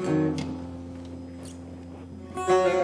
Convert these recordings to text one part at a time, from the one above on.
Thank you.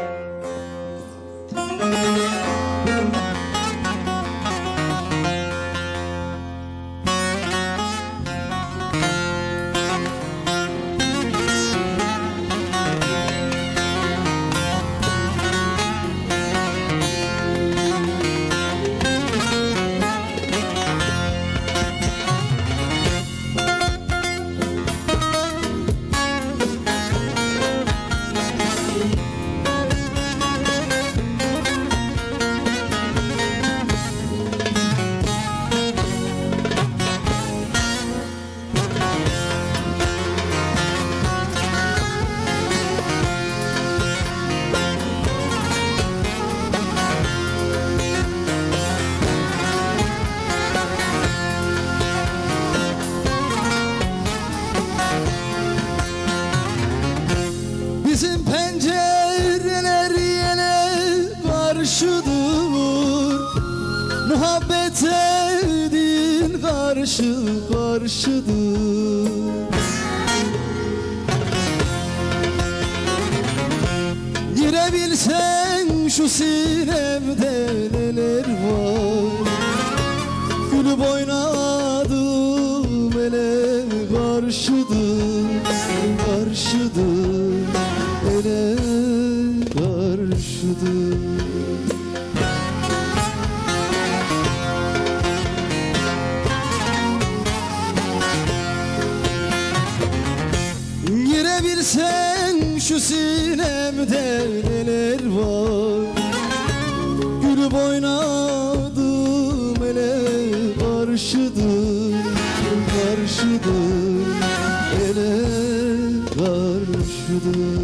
Muhabbete din karşı karşıdır. Girebilsen şu sinemde neler var? Gülüp oynadım ele karşıdır Karşıdır Girebilsen şu sinemde neler var. Gülüp oynadım ele karşıdır Karşıdır ele karşıdır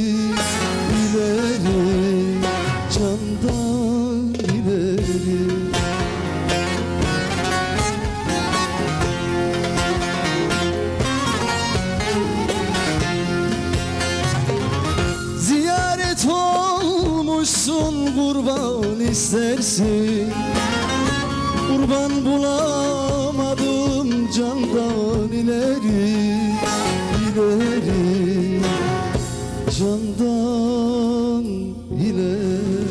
olmuşsun kurban istersin. Kurban bulamadım candan ileri ileri. Candan ileri